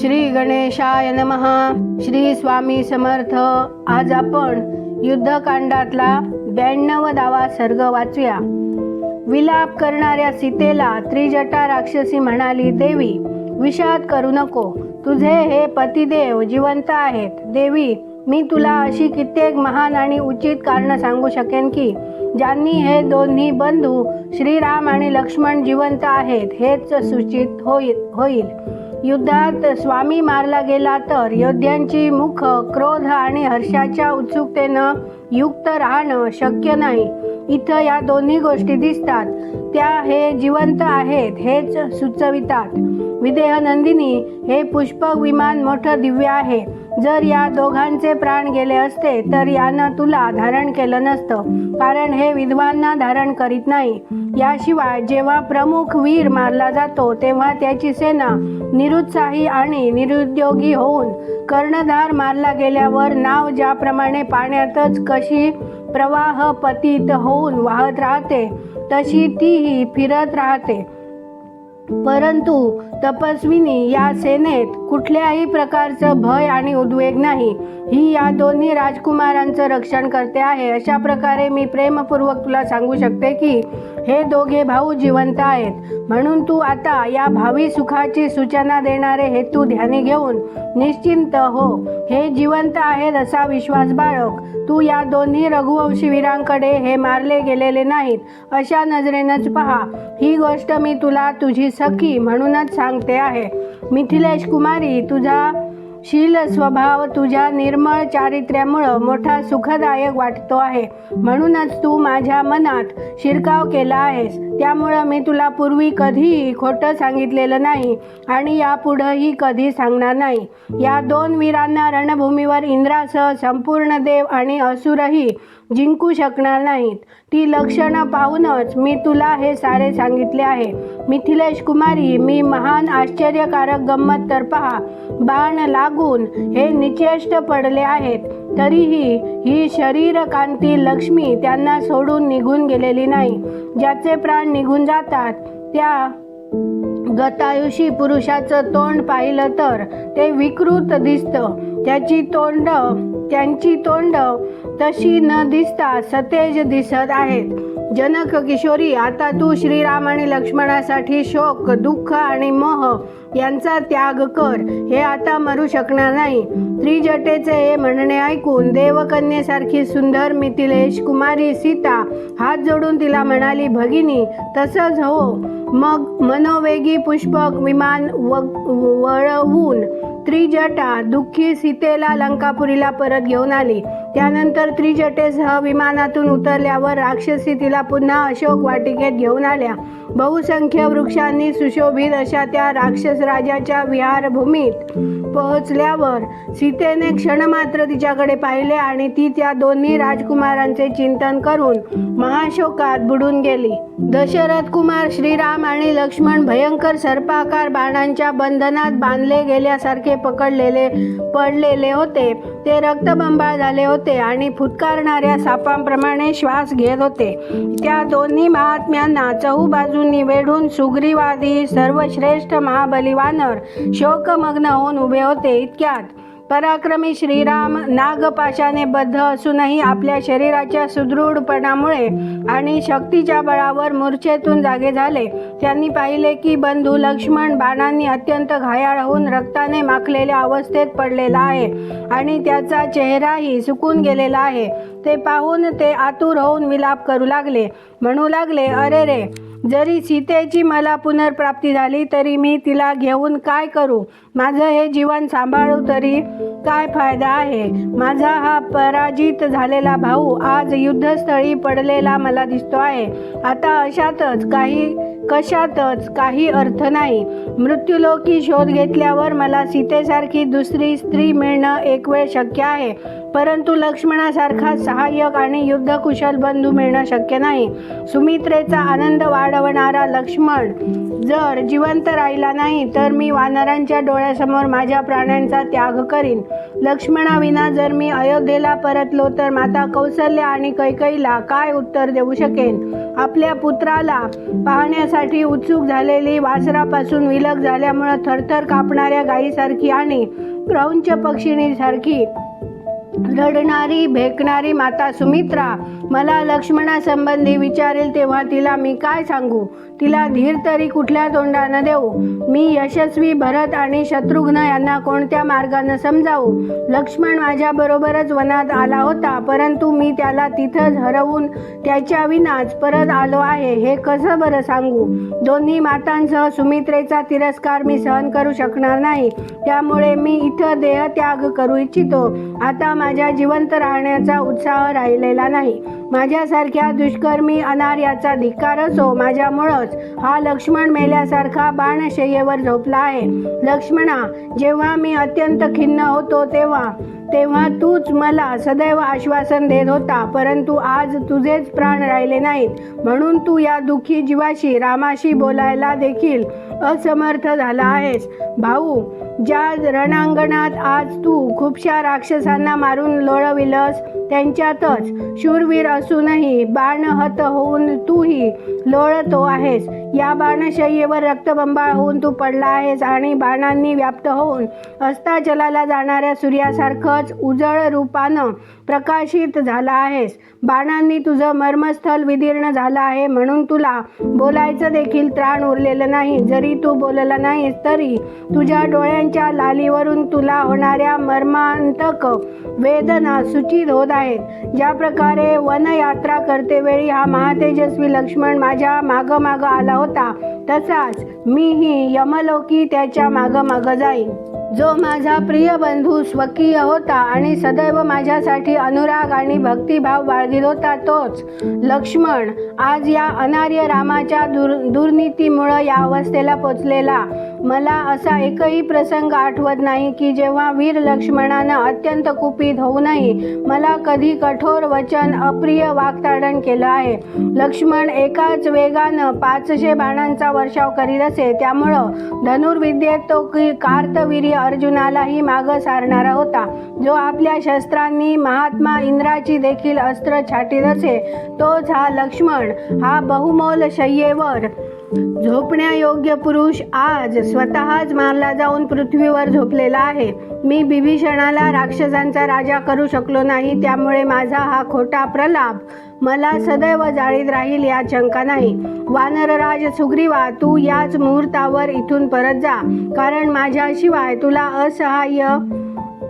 श्री गणेशाय नमहा श्री स्वामी समर्थ. आज आपण युद्धकांडातला ब्याण्णवदावा सर्ग वाचूया. विलाप करणाऱ्या सीतेला त्रिजटा राक्षसी म्हणाली देवी विषाद करू नको. तुझे हे पतिदेव जिवंत आहेत. देवी मी तुला अशी कित्येक महान आणि उचित कारण सांगू शकेन की ज्यांनी हे दोन्ही बंधू श्रीराम आणि लक्ष्मण जिवंत आहेत हेच सूचित होईल होईल. युद्धात स्वामी मारला गेला तर योद्ध्यांची मुख क्रोध आणि हर्षाच्या उत्सुकतेनं युक्त राहणं शक्य नाही. इथं या दोन्ही गोष्टी दिसतात. त्या हे जिवंत आहेत हेच सुचवितात. विदेह नंदिनी हे पुष्पक विमान मोठं दिव्य आहे. जर या दोघांचे प्राण गेले असते तर यानं तुला धारण केलं नसतं. कारण हे विद्वांना धारण करीत नाही. याशिवाय जेव्हा प्रमुख वीर मारला जातो तेव्हा त्याची सेना निरुत्साही आणि निरुद्योगी होऊन कर्णधार मारला गेल्यावर नाव ज्याप्रमाणे पाण्यातच कशी प्रवाह पतित होऊन वाहत राहते तशी तीही फिरत राहते. परंतु तपस्विनी या सेनेत कुठल्याही प्रकारचं भय आणि उद्वेग नाही. ही या दोन्ही राजकुमारांचं रक्षण करते आहे. अशा प्रकारे मी प्रेमपूर्वक तुला सांगू शकते की हे दोघे भाऊ जिवंत आहेत. म्हणून तू आता या भावी सुखाची सूचना देणारे हेतू ध्यानी घेऊन निश्चिंत हो. हे जिवंत आहेत असा विश्वास बाळग. तू या दोन्ही रघुवंशी वीरांकडे हे मारले गेलेले नाहीत. अशा नजरेनंच पहा. ही गोष्ट मी तुला तुझी सखी म्हणूनच सांगते आहे. मिथिलेश कुमारी तुझा शील स्वभाव तुझ्या निर्मळ चारित्र्यामुळं मोठा सुखदायक वाटतो आहे. म्हणूनच तू माझ्या मनात शिरकाव केला आहेस. त्यामुळं मी तुला पूर्वी कधीही खोटं सांगितलेलं नाही आणि यापुढंही कधी सांगणार नाही. या दोन वीरांना रणभूमीवर इंद्रासह संपूर्ण देव आणि असुरही जिंकू शकणार नाहीत. ती लक्षणं पाहूनच मी तुला हे सारे सांगितले आहे. मिथिलेश कुमारी मी महान आश्चर्यकारक गंमत तर पहा. बाण लागून हे निचेष्ट पडले आहेत. तरीही ही शरीर कांती लक्ष्मी त्यांना सोडून निघून गेलेली नाही. ज्याचे प्राण निघून जातात त्या गतायुषी पुरुषाचं तोंड पाहिलं तर ते विकृत दिसतं. त्याची तोंड त्यांची तोंड तशी न दिसता सतेज दिसत आहेत. जनक किशोरी आता तू श्रीराम आणि लक्ष्मणासाठी शोक दुःख आणि मोह यांचा त्याग कर. हे आता मरू शकणार नाही. त्रिजटेचे हे म्हणणे ऐकून देवकन्येसारखी सुंदर मिथिलेश कुमारी सीता हात जोडून तिला म्हणाली भगिनी तसंच हो. मग मनोवेगी पुष्पक विमान व वळवून त्रिजटा दुःखी सीतेला लंकापुरीला परत घेऊन आली. त्यानंतर त्रिजटेसह विमानातून उतरल्यावर राक्षसी तिला पुन्हा अशोक वाटिकेत घेऊन आल्या. बहुसंख्य वृक्षांनी सुशोभित अशा त्या राक्षस राजाच्या विहारभूमीत पोहोचल्यावर सीतेने क्षणमात्र तिच्याकडे पाहिले आणि ती त्या दोन्ही राजकुमारांचे चिंतन करून महाशोकात बुडून गेली. दशरथ कुमार श्रीराम आणि लक्ष्मण भयंकर सर्पाकार बाणांच्या बंधनात बांधले गेल्यासारखे पकडलेले पडलेले होते. ते रक्तबंबाळ झाले होते आणि फुटकारणाऱ्या सापांप्रमाणे श्वास घेत होते. त्या दोन्ही महात्म्यांना चहूबाजूंनी वेढून सुग्रीवादी सर्वश्रेष्ठ महाबली वानर शोकमग्न होऊन उभे होते इतक्यात. पराक्रमी श्रीराम नागपाशाने बद्ध असूनही आपल्या शरीराच्या सुदृढपणामुळे आणि शक्तीच्या बळावर मूर्छेतून जागे झाले. त्यांनी पाहिले की बंधू लक्ष्मण बाणांनी अत्यंत घायाळ होऊन रक्ताने माखलेल्या अवस्थेत पडलेला आहे आणि त्याचा चेहराही सुकून गेलेला आहे. ते पाहून ते आतुर होऊन विलाप करू लागले. म्हणू लागले अरे रे जरी सीतेची मला पुनर्प्राप्ती झाली तरी मी तिला घेऊन काय करू? माझं हे जीवन सांभाळू तरी काय फायदा आहे? माझा हा पराजित झालेला भाऊ आज युद्धस्थळी पडलेला मला दिसतो आहे. आता अशातच काही कशातच काही अर्थ नाही. मृत्यूलोकी शोध घेतल्यावर मला सीतेसारखी दुसरी स्त्री मिळणं एक वेळ शक्य आहे. परंतु लक्ष्मणासारखा सहाय्यक आणि युद्धकुशल बंधू मिळणं शक्य नाही. सुमित्रेचा आनंद वाढवणारा लक्ष्मण जर जिवंत राहिला नाही तर मी वानरांच्या डोळ्यासमोर माझ्या प्राण्यांचा त्याग करीन. लक्ष्मणाविना जर मी अयोध्येला परतलो तर माता कौसल्य आणि कैकईला काय उत्तर देऊ शकेन? आपल्या पुत्राला पाहण्यासाठी उत्सुक झालेली वासरापासून विलग झाल्यामुळं थरथर कापणाऱ्या गायीसारखी आणि क्रौंच पक्षिणीसारखी रडणारी भेकणारी माता सुमित्रा. मला लक्ष्मणासंबंधी विचारेल तेव्हा तिला मी काय सांगू? तिला धीर तरी कुठल्या तोंडानं देऊ? मी यशस्वी भरत आणि शत्रुघ्न यांना कोणत्या मार्गानं समजावू? लक्ष्मण माझ्याबरोबरच वनात आला होता परंतु मी त्याला तिथंच हरवून त्याच्या विनाच परत आलो आहे हे कसं बरं सांगू? दोन्ही मातांसह सुमित्रेचा तिरस्कार मी सहन करू शकणार नाही. त्यामुळे मी इथं देहत्याग करू इच्छितो. आता माझ्या जिवंत राहण्याचा उत्साह राहिलेला नाही. माझ्यासारख्या दुष्कर्मी अनार्याचा धिक्कार असो माझ्यामुळंच हा लक्ष्मण मेल्यासारखा बाणशय्येवर झोपला आहे. लक्ष्मणा जेव्हा मी अत्यंत खिन्न होतो तेव्हा तेव्हा तूच मला सदैव आश्वासन देत होता परंतु आज तुझेच प्राण राहिले नाहीत. म्हणून तू या दुःखी जीवाशी रामाशी बोलायला देखील असमर्थ झाला आहेस. भाऊ ज्या रणांगणात आज तू खूपशा राक्षसांना मारून लोळविलंस त्यांच्यातच शूरवीर असूनही बाणहत होऊन तूही लोळतो आहेस. या बाणशय्येवर रक्तबंबाळ होऊन तू पडला आहेस आणि बाणांनी व्याप्त होऊन अस्ताचलाला जाणाऱ्या सूर्यासारखंच उजळ रूपानं प्रकाशित झाला आहेस. बाणांनी तुझं मर्मस्थल विदीर्ण झालं आहे म्हणून तुला बोलायचं देखील त्राण उरलेलं नाही. जरी तू बोलला नाहीस तरी तुझ्या डोळ्यांच्या लालीवरून तुला होणाऱ्या मर्मांतक वेदना सूचित होत आहेत. ज्या प्रकारे वनयात्रा करते वेळी हा महातेजस्वी लक्ष्मण माझ्या मागं मागं आला होता तसाच मीही यमलोकी त्याच्या मागं मागं जाईन. जो माझा प्रिय बंधू स्वकीय होता आणि सदैव माझ्यासाठी अनुराग आणि भक्तिभाव बाळगीत होता तोच लक्ष्मण आज या अनार्य रामाच्या दुर दुर्नीतीमुळं या अवस्थेला पोचलेला. मला असा एकही प्रसंग आठवत नाही की जेव्हा वीर लक्ष्मणानं अत्यंत कुपित होऊनही मला कधी कठोर वचन अप्रिय वागताडण केलं आहे. लक्ष्मण एकाच वेगानं पाचशे बाणांचा वर्षाव करीत असे त्यामुळं धनुर्विद्येत तो की कार्तवीर्य अर्जुनालाही मागं सारणारा होता. जो आपल्या शस्त्रांनी महात्मा इंद्राची देखील अस्त्र छाटीत असे तोच हा लक्ष्मण हा बहुमोल शय्येवर झोपण्यायोग्य पुरुष आज स्वतःच मारला जाऊन पृथ्वीवर झोपलेला आहे. मी बिभीषणाला राक्षसांचा राजा करू शकलो नाही त्यामुळे माझा हा खोटा प्रलाप मला सदैव जाळीत राहील या शंका नाही. वानरराज सुग्रीवा तू याच मुहूर्तावर इथून परत जा कारण माझ्याशिवाय तुला असहाय्य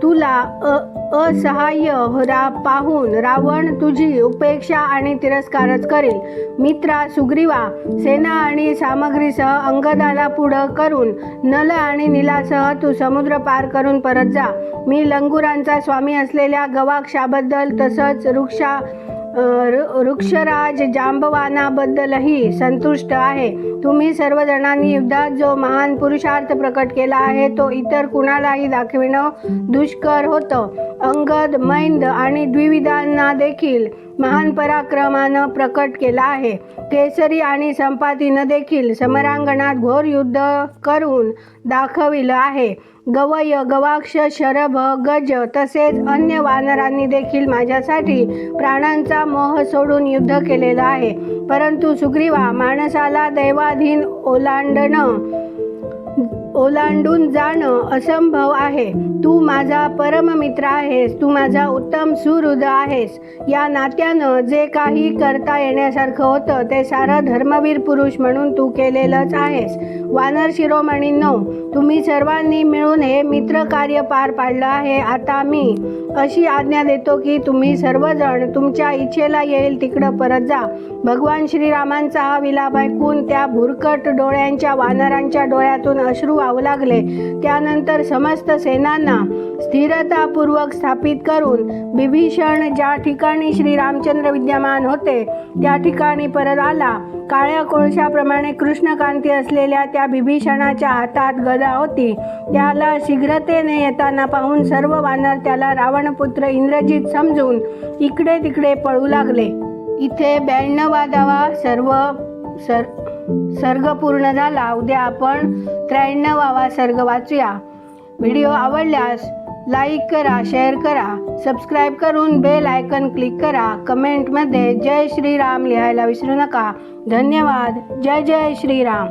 तुला अ असहाय्य रा पाहून रावण तुझी उपेक्षा आणि तिरस्कारच करेल. मित्रा सुग्रीवा सेना आणि सामग्रीसह अंगदाला पुढं करून नल आणि नीलासह तू समुद्र पार करून परत जा. मी लंगुरांचा स्वामी असलेल्या गवाक्षाबद्दल तसंच वृक्षा वृक्षराज जांबवानाबद्दलही संतुष्ट आहे. तुम्ही सर्वजणांनी युद्धात जो महान पुरुषार्थ प्रकट केला आहे तो इतर कुणालाही दाखविणं दुष्कर होतं. अंगद मैंद आणि द्विविधांना देखील महान पराक्रमानं प्रकट केला आहे. केसरी आणि संपातीनं देखील समरांगणात घोर युद्ध करून दाखविलं आहे. गवय गवाक्ष शरभ गज तसेच अन्य वानरांनी देखील माझ्यासाठी प्राणांचा मोह सोडून युद्ध केलेलं आहे. परंतु सुग्रीवा माणसाला दैवाधीन ओलांडणं ओलांडून जाणं असंभव आहे. तू माझा परममित्र आहेस. तू माझा उत्तम सुहृद आहेस. या नात्यानं जे काही करता येण्यासारखं होतं ते सारं धर्मवीर पुरुष म्हणून तू केलेलंच आहेस. वानर शिरोमणींनो तुम्ही सर्वांनी मिळून हे मित्र कार्य पार पाडलं आहे. आता मी अशी आज्ञा देतो की तुम्ही सर्वजण तुमच्या इच्छेला येईल तिकडं परत जा. भगवान श्रीरामांचा हा विलाप ऐकून त्या भुरकट डोळ्यांच्या वानरांच्या डोळ्यातून अश्रू पाहू लागले. त्यानंतर समस्त सेनांना स्थिरतापूर्वक स्थापित करून विभीषण ज्या ठिकाणी श्रीरामचंद्र विद्यमान होते त्या ठिकाणी परत आला. काळ्या कोळशाप्रमाणे कृष्णकांती असलेल्या त्या बिभीषणाच्या हातात गदा होती. त्याला शीघ्रतेने येताना पाहून सर्व वानर त्याला रावणपुत्र इंद्रजित समजून इकडे तिकडे पळू लागले. इथे ब्याण्णवादावा सर्व सर सर्ग पूर्ण झाला उद्या आपण त्र्याण्णवावा सर्ग वाचूया. व्हिडिओ आवडल्यास लाईक करा शेअर करा सबस्क्राईब करून बेल आयकन क्लिक करा. कमेंटमध्ये जय श्रीराम लिहायला विसरू नका. धन्यवाद. जय जय श्रीराम.